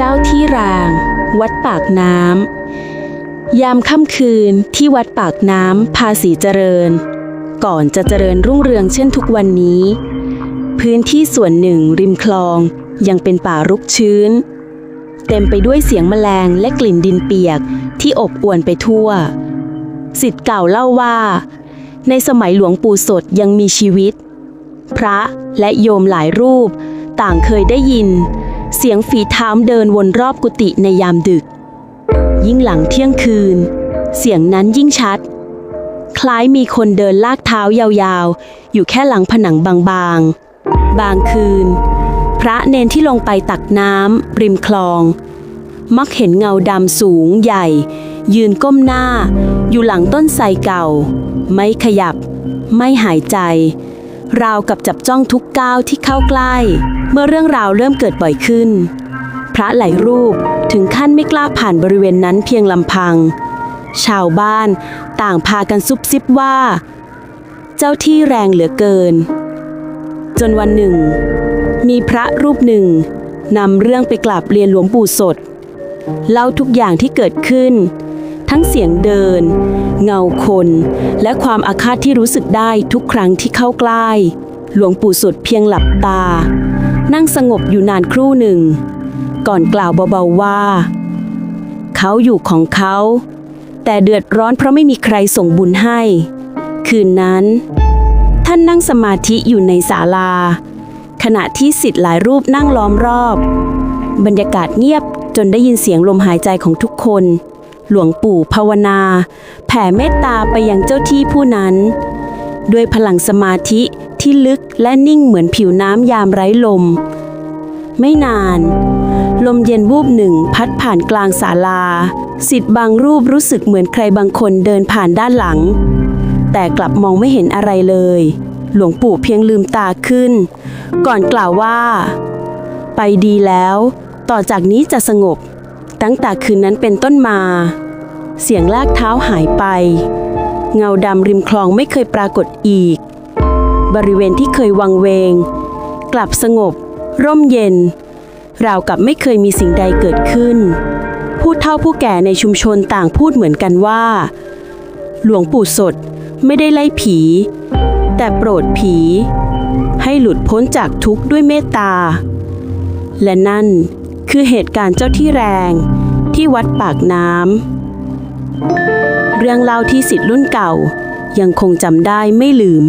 เจ้าที่ราง วัดปากน้ำ ยามค่ำคืนที่วัดปากน้ำภาษีเจริญ ก่อนจะเจริญรุ่งเรืองเช่นทุกวันนี้ พื้นที่ส่วนหนึ่งริมคลองยังเป็นป่ารุกชื้น เต็มไปด้วยเสียงแมลงและกลิ่นดินเปียกที่อบอวนไปทั่ว สิทธิ์เก่าเล่าว่า ในสมัยหลวงปู่สดยังมีชีวิต พระและโยมหลายรูปต่างเคยได้ยิน เสียงฝีเท้าเดินวนรอบกุฏิในยามดึก ยิ่งหลังเที่ยงคืน เสียงนั้นยิ่งชัด คล้ายมีคนเดินลากเท้ายาวๆ อยู่แค่หลังผนังบางๆ บางคืน พระเนนที่ลงไปตักน้ำริมคลอง มักเห็นเงาดำสูงใหญ่ ยืนก้มหน้า อยู่หลังต้นไทรเก่า ไม่ขยับ ไม่หายใจ ราวกับจับจ้องทุกก้าวที่เข้าใกล้ เมื่อเรื่องราวเริ่มเกิดบ่อยขึ้น พระหลายรูปถึงขั้นไม่กล้าผ่านบริเวณนั้นเพียงลำพัง ชาวบ้านต่างพากันซุบซิบว่า เจ้าที่แรงเหลือเกิน จนวันหนึ่ง มีพระรูปหนึ่งนำเรื่องไปกราบเรียนหลวงปู่สด เล่าทุกอย่างที่เกิดขึ้น ทั้งเสียงเดิน เงาคน และความอาฆาตที่รู้สึกได้ทุกครั้งที่เข้าใกล้ หลวงปู่สุดเพียงหลับตา นั่งสงบอยู่นานครู่หนึ่ง ก่อนกล่าวเบาๆว่า เขาอยู่ของเขา แต่เดือดร้อนเพราะไม่มีใครส่งบุญให้ คืนนั้น ท่านนั่งสมาธิอยู่ในศาลา ขณะที่สิทธิ์หลายรูปนั่งล้อมรอบ บรรยากาศเงียบจนได้ยินเสียงลมหายใจของทุกคน หลวงปู่ภาวนา แผ่เมตตาไปยังเจ้าที่ผู้นั้น ด้วยพลังสมาธิที่ลึกและนิ่งเหมือนผิวน้ำยามไร้ลม ไม่นาน ลมเย็นวูบหนึ่งพัดผ่านกลางศาลาสิทธิ์บางรูปรู้สึกเหมือนใครบางคนเดินผ่านด้านหลัง แต่กลับมองไม่เห็นอะไรเลย หลวงปู่เพียงลืมตาขึ้น ก่อนกล่าวว่า ไปดีแล้ว ต่อจากนี้จะสงบ ตั้งแต่คืนนั้นเป็นต้นมา เสียงลากเท้าหายไป เงาดำริมคลองไม่เคยปรากฏอีก บริเวณที่เคยวังเวง กลับสงบ ร่มเย็น ราวกับไม่เคยมีสิ่งใดเกิดขึ้น ผู้เฒ่าผู้แก่ในชุมชนต่างพูดเหมือนกันว่า หลวงปู่สดไม่ได้ไล่ผี แต่โปรดผี ให้หลุดพ้นจากทุกข์ด้วยเมตตา และนั่น คือเหตุการณ์เจ้าที่แรงที่วัดปากน้ำ เรื่องเล่าที่สิทธิ์รุ่นเก่ายังคงจำได้ไม่ลืม